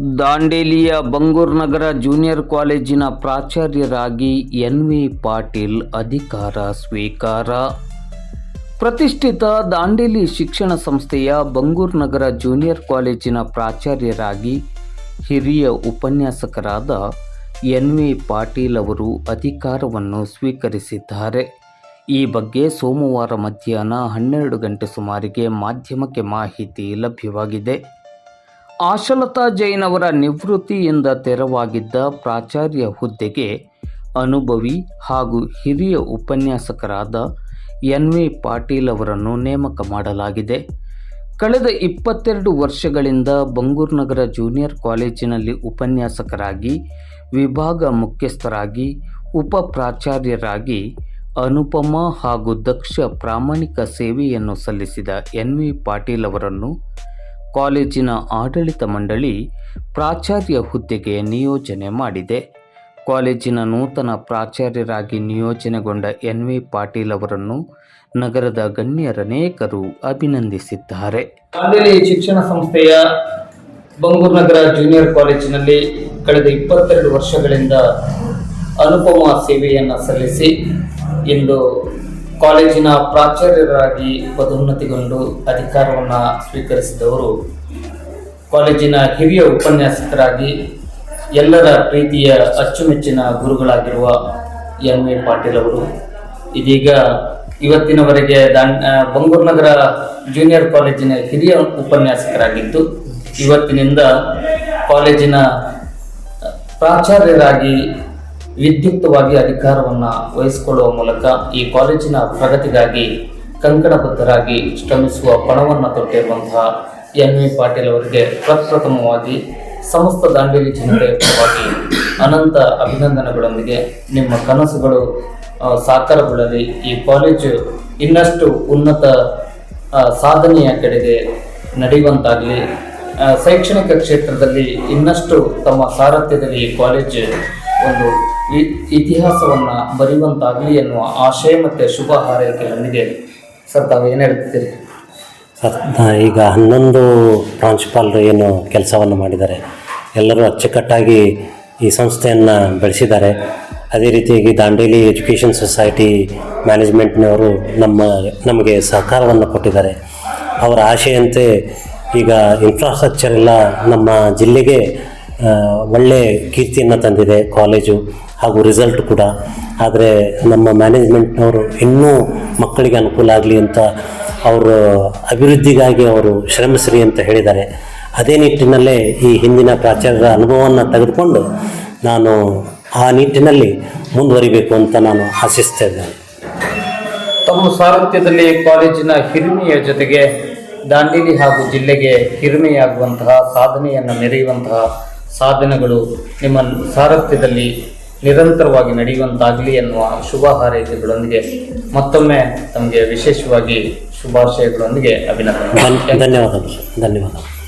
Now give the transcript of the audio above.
ದಾಂಡೇಲಿಯ ಬಂಗೂರ್ ನಗರ junior ಕಾಲೇಜಿನ ಪ್ರಾಚಾರ್ಯರಾಗಿ N V Patil ಅಧಿಕಾರ ಸ್ವೀಕಾರ. ಪ್ರತಿಷ್ಠಿತ ದಾಂಡೇಲಿ ಶಿಕ್ಷಣ ಸಂಸ್ಥೆಯ ಬಂಗೂರ್ ನಗರ ಜೂನಿಯರ್ ಕಾಲೇಜಿನ ಪ್ರಾಚಾರ್ಯರಾಗಿ ಹಿರಿಯ ಉಪನ್ಯಾಸಕರಾದ ಎನ್ ವಿ ಪಾಟೀಲ್ ಅವರು ಅಧಿಕಾರವನ್ನು ಸ್ವೀಕರಿಸಿದ್ದಾರೆ. ಈ ಬಗ್ಗೆ ಸೋಮವಾರ ಮಧ್ಯಾಹ್ನ ಹನ್ನೆರಡು ಗಂಟೆ ಸುಮಾರಿಗೆ ಮಾಧ್ಯಮಕ್ಕೆ ಮಾಹಿತಿ ಲಭ್ಯವಾಗಿದೆ. ಆಶಲತಾ ಜೈನ್ ಅವರ ನಿವೃತ್ತಿಯಿಂದ ತೆರವಾಗಿದ್ದ ಪ್ರಾಚಾರ್ಯ ಹುದ್ದೆಗೆ ಅನುಭವಿ ಹಾಗೂ ಹಿರಿಯ ಉಪನ್ಯಾಸಕರಾದ ಎನ್ ವಿ ಪಾಟೀಲ್ ಅವರನ್ನು ನೇಮಕ ಮಾಡಲಾಗಿದೆ. ಕಳೆದ ಇಪ್ಪತ್ತೆರಡು ವರ್ಷಗಳಿಂದ ಬಂಗೂರು ನಗರ ಜೂನಿಯರ್ ಕಾಲೇಜಿನಲ್ಲಿ ಉಪನ್ಯಾಸಕರಾಗಿ, ವಿಭಾಗ ಮುಖ್ಯಸ್ಥರಾಗಿ, ಉಪ ಪ್ರಾಚಾರ್ಯರಾಗಿ ಅನುಪಮ ಹಾಗೂ ದಕ್ಷ ಪ್ರಾಮಾಣಿಕ ಸೇವೆಯನ್ನು ಸಲ್ಲಿಸಿದ ಎನ್ ವಿ ಪಾಟೀಲ್ ಅವರನ್ನು ಕಾಲೇಜಿನ ಆಡಳಿತ ಮಂಡಳಿ ಪ್ರಾಚಾರ್ಯ ಹುದ್ದೆಗೆ ನಿಯೋಜನೆ ಮಾಡಿದೆ. ಕಾಲೇಜಿನ ನೂತನ ಪ್ರಾಚಾರ್ಯರಾಗಿ ನಿಯೋಜನೆಗೊಂಡ ಎನ್ ವಿ ಪಾಟೀಲ್ ಅವರನ್ನು ನಗರದ ಗಣ್ಯರನೇಕರು ಅಭಿನಂದಿಸಿದ್ದಾರೆ. ದಾಂಡೇಲಿ ಶಿಕ್ಷಣ ಸಂಸ್ಥೆಯ ಬಂಗೂರು ನಗರ ಜೂನಿಯರ್ ಕಾಲೇಜಿನಲ್ಲಿ ಕಳೆದ ಇಪ್ಪತ್ತೆರಡು ವರ್ಷಗಳಿಂದ ಅನುಪಮ ಸೇವೆಯನ್ನು ಸಲ್ಲಿಸಿ ಇಂದು ಕಾಲೇಜಿನ ಪ್ರಾಚಾರ್ಯರಾಗಿ ಪದೋನ್ನತಿಗೊಂಡು ಅಧಿಕಾರವನ್ನು ಸ್ವೀಕರಿಸಿದವರು ಕಾಲೇಜಿನ ಹಿರಿಯ ಉಪನ್ಯಾಸಕರಾಗಿ ಎಲ್ಲರ ಪ್ರೀತಿಯ ಅಚ್ಚುಮೆಚ್ಚಿನ ಗುರುಗಳಾಗಿರುವ ಎಂ ಎ ಪಾಟೀಲ್ ಅವರು. ಇದೀಗ ಇವತ್ತಿನವರೆಗೆ ದಾಂಡ ಬಂಗೂರು ನಗರ ಜೂನಿಯರ್ ಕಾಲೇಜಿನ ಹಿರಿಯ ಉಪನ್ಯಾಸಕರಾಗಿದ್ದು, ಇವತ್ತಿನಿಂದ ಕಾಲೇಜಿನ ಪ್ರಾಚಾರ್ಯರಾಗಿ ವಿದ್ಯುಕ್ತವಾಗಿ ಅಧಿಕಾರವನ್ನು ವಹಿಸಿಕೊಳ್ಳುವ ಮೂಲಕ ಈ ಕಾಲೇಜಿನ ಪ್ರಗತಿಗಾಗಿ ಕಂಕಣಬದ್ಧರಾಗಿ ಶ್ರಮಿಸುವ ಪಣವನ್ನು ತೊಟ್ಟಿರುವಂತಹ ಎನ್ ವಿ ಪಾಟೀಲ್ ಅವರಿಗೆ ಪ್ರಪ್ರಥಮವಾಗಿ ಸಮಸ್ತ ದಾಂಡೇಲಿ ಜನತೆಯ ಪರವಾಗಿ ಅನಂತ ಅಭಿನಂದನೆಗಳೊಂದಿಗೆ ನಿಮ್ಮ ಕನಸುಗಳು ಸಾಕಾರಗೊಳ್ಳಲಿ. ಈ ಕಾಲೇಜು ಇನ್ನಷ್ಟು ಉನ್ನತ ಸಾಧನೆಯ ಕಡೆಗೆ ನಡೆಯುವಂತಾಗಲಿ. ಶೈಕ್ಷಣಿಕ ಕ್ಷೇತ್ರದಲ್ಲಿ ಇನ್ನಷ್ಟು ತಮ್ಮ ಸಾರಥ್ಯದಲ್ಲಿ ಈ ಕಾಲೇಜ್ ಒಂದು ಇತಿಹಾಸವನ್ನ ಬರೆಯುವಂತಾಗಲಿ ಎನ್ನುವ ಆಶಯ ಮತ್ತು ಶುಭ ಹಾರೈಕೆಯೊಂದಿಗೆ ಸರ್, ತಾವು ಏನು ಹೇಳ್ತೀರಿ? ಸರ್ ಈಗ ಹನ್ನೊಂದು ಪ್ರಾಂಶುಪಾಲರು ಏನು ಕೆಲಸವನ್ನು ಮಾಡಿದ್ದಾರೆ. ಎಲ್ಲರೂ ಅಚ್ಚುಕಟ್ಟಾಗಿ ಈ ಸಂಸ್ಥೆಯನ್ನು ಬೆಳೆಸಿದ್ದಾರೆ. ಅದೇ ರೀತಿಯಾಗಿ ದಾಂಡೇಲಿ ಎಜುಕೇಷನ್ ಸೊಸೈಟಿ ಮ್ಯಾನೇಜ್ಮೆಂಟ್ನವರು ನಮ್ಮ, ನಮಗೆ ಸಹಕಾರವನ್ನು ಕೊಟ್ಟಿದ್ದಾರೆ. ಅವರ ಆಶೆಯಂತೆ ಈಗ ಇನ್ಫ್ರಾಸ್ಟ್ರಕ್ಚರ್ ಎಲ್ಲ ನಮ್ಮ ಜಿಲ್ಲೆಗೆ ಒಳ್ಳೆ ಕೀರ್ತಿಯನ್ನು ತಂದಿದೆ, ಕಾಲೇಜು. ಹಾಗೂ ರಿಸಲ್ಟ್ ಕೂಡ. ಆದರೆ ನಮ್ಮ ಮ್ಯಾನೇಜ್ಮೆಂಟ್ನವರು ಇನ್ನೂ ಮಕ್ಕಳಿಗೆ ಅನುಕೂಲ ಆಗಲಿ ಅಂತ ಅವರು ಅಭಿವೃದ್ಧಿಗಾಗಿ ಅವರು ಶ್ರಮಿಸ್ರಿ ಅಂತ ಹೇಳಿದ್ದಾರೆ. ಅದೇ ನಿಟ್ಟಿನಲ್ಲೇ ಈ ಹಿಂದಿನ ಪ್ರಾಚಾರ್ಯರ ಅನುಭವವನ್ನು ತೆಗೆದುಕೊಂಡು ನಾನು ಆ ನಿಟ್ಟಿನಲ್ಲಿ ಮುಂದುವರಿಬೇಕು ಅಂತ ನಾನು ಆಶಿಸ್ತಾ ತಮ್ಮ ಸಾರಥ್ಯದಲ್ಲಿ ಕಾಲೇಜಿನ ಹಿರಿಮೆಯ ಜೊತೆಗೆ ದಾಂಡೇಲಿ ಹಾಗೂ ಜಿಲ್ಲೆಗೆ ಹಿರಿಮೆಯಾಗುವಂತಹ ಸಾಧನೆಯನ್ನು ಮೆರೆಯುವಂತಹ ಸಾಧನೆಗಳು ನಿಮ್ಮ ಸಾರಥ್ಯದಲ್ಲಿ ನಿರಂತರವಾಗಿ ನಡೆಯುವಂತಾಗಲಿ ಎನ್ನುವ ಶುಭ ಹಾರೈಕೆಗಳೊಂದಿಗೆ ಮತ್ತೊಮ್ಮೆ ತಮಗೆ ವಿಶೇಷವಾಗಿ ಶುಭಾಶಯಗಳೊಂದಿಗೆ ಅಭಿನಂದನೆ. ಧನ್ಯ ಧನ್ಯವಾದಗಳು. ಧನ್ಯವಾದಗಳು.